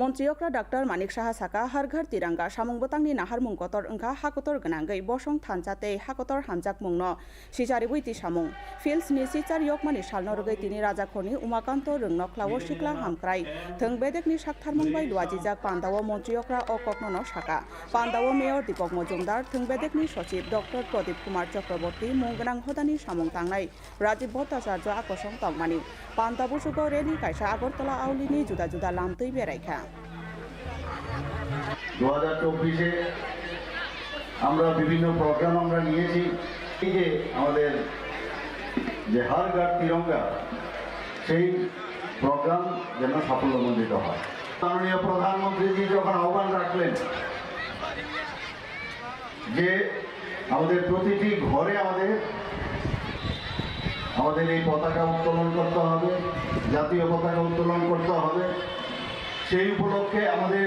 মন্ত্রিয়করা doctor Manik Saha সাকা হারঘার tiranga সামুংবতাংনি নাহারমুং কতর ওংখা হাকতর গনাঙ্গै বসং থানচাতে হাকতর হামজাক মুংনো সিজারিবুইতি সামুং ফিল্স salno rwgui tini rajakhorni umakant rungno khlawo sikla hamkrai thung bedekni saktharmung bai luajijak pandao মন্ত্রিয়করা ও কখনো শাখা পান্দাও mayor Dipak Majumdar থুং বেদেকনি সচিব ডক্টর প্রদীপ কুমার চক্রবর্তী মুংগনাং হদানি সামং থাংনাই রাজীব ভট্টাচার্য আকর্ষণ তংমানি পান্দাবুসুগ রেলি কাইসা আগরতলা আউলিনি জুদা জুদা লামতৈ বেড়াইখা দু হাজার চব্বিশে আমরা বিভিন্ন প্রোগ্রাম আমরা নিয়েছি। এই যে আমাদের যে হার গার তিরঙ্গা, সেই প্রোগ্রাম যেন সাফল্যমণ্ডিত হয়। মাননীয় প্রধানমন্ত্রীজি যখন আহ্বান রাখলেন যে আমাদের প্রতিটি ঘরে আমাদের আমাদের এই পতাকা উত্তোলন করতে হবে, জাতীয় পতাকা উত্তোলন করতে হবে। সেই উপলক্ষে আমাদের